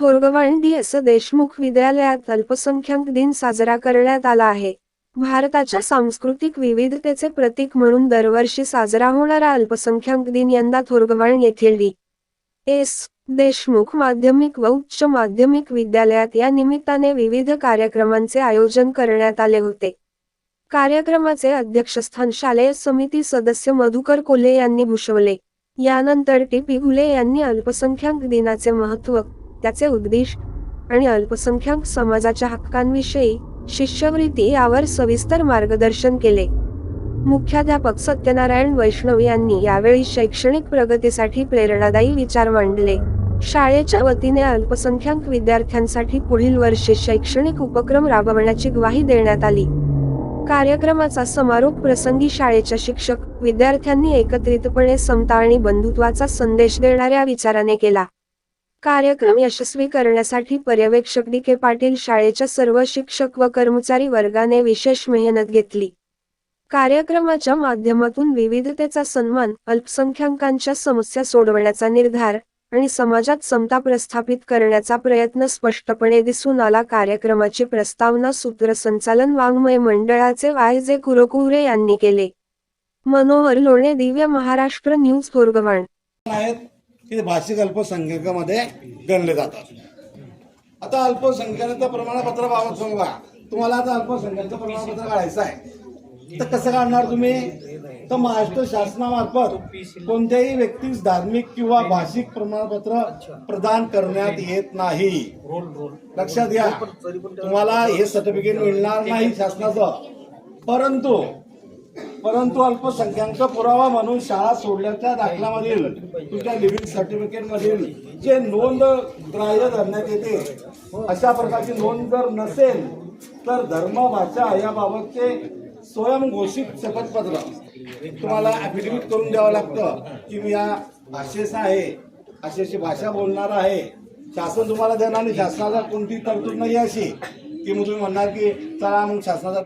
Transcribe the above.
थोरगवांडी असं देशमुख विद्यालयात अल्पसंख्याक दिन साजरा करण्यात आला आहे. भारताच्या सांस्कृतिक विविधतेचे प्रतीक म्हणून दरवर्षी साजरा होणारा अल्पसंख्याक दिन यंदा थोरगवाण येथील डी. एस. देशमुख माध्यमिक व उच्च माध्यमिक विद्यालयात या निमित्ताने विविध कार्यक्रमांचे आयोजन करण्यात आले होते. कार्यक्रमाचे अध्यक्षस्थान शालेय समिती सदस्य मधुकर कोल्हे यांनी भूषवले. यानंतर टी. पी. घुले यांनी अल्पसंख्याक दिनाचे महत्त्व त्याचे उद्दिष्ट आणि अल्पसंख्याक समाजाच्या हक्कांविषयी शिष्यवृत्ती यावर सविस्तर मार्गदर्शन केले. मुख्याध्यापक सत्यनारायण वैष्णव यांनी यावेळी शैक्षणिक प्रगतीसाठी प्रेरणादायी विचार मांडले. शाळेच्या वतीने अल्पसंख्याक विद्यार्थ्यांसाठी पुढील वर्षी शैक्षणिक उपक्रम राबवण्याची ग्वाही देण्यात आली. कार्यक्रमाचा समारोप प्रसंगी शाळेच्या शिक्षक विद्यार्थ्यांनी एकत्रितपणे समता आणि बंधुत्वाचा संदेश देणाऱ्या विचाराने केला. कार्यक्रम यशस्वी करण्यासाठी पर्यवेक्षक डी के पाटील शाळेच्या सर्व शिक्षक व कर्मचारी वर्गाने विशेष मेहनत घेतली. कार्यक्रमाच्या माध्यमातून विविधतेचा सन्मान अल्पसंख्याकांच्या समस्या सोडवण्याचा निर्धार आणि समाजात समता प्रस्थापित करण्याचा प्रयत्न स्पष्टपणे दिसून आला. कार्यक्रमाची प्रस्तावना सूत्रसंचालन वाङ्मय मंडळाचे वाय जे कुरकुरे यांनी केले. मनोहर लोणे दिव्य महाराष्ट्र न्यूज फोरगवाण आहेत. की ते भाषिक अल्पसंख्याकामध्ये गणले जातात. आता अल्पसंख्याकाचं प्रमाणपत्र बाबत सांगा. तुम्हाला आता अल्पसंख्याचं प्रमाणपत्र काढायचं आहे. तर कसं काढणार तुम्ही? तर महाराष्ट्र शासनामार्फत कोणत्याही व्यक्तीस धार्मिक किंवा भाषिक प्रमाणपत्र प्रदान करण्यात येत नाही. लक्षात घ्या. तुम्हाला हे सर्टिफिकेट मिळणार नाही शासनाचं. परंतु परंतु अल्पसंख्याक पुरावा म्हणून शाळा सोडल्याच्या दाखल्यामधील तुमच्या लिव्हिंग सर्टिफिकेटमधील जे नोंद ग्राह्य धरण्यात येते अशा प्रकारची नोंद जर नसेल तर धर्म भाषा याबाबतचे स्वयंघोषित शपथपत्र तुम्हाला ॲफिडेव्हिट करून द्यावं लागतं की मी या भाषेचा आहे अशी अशी भाषा बोलणार आहे. शासन तुम्हाला देणार आणि शासनाला कोणती तरतूद नाही अशी की मग तुम्ही म्हणणार की चला मग शासनाचा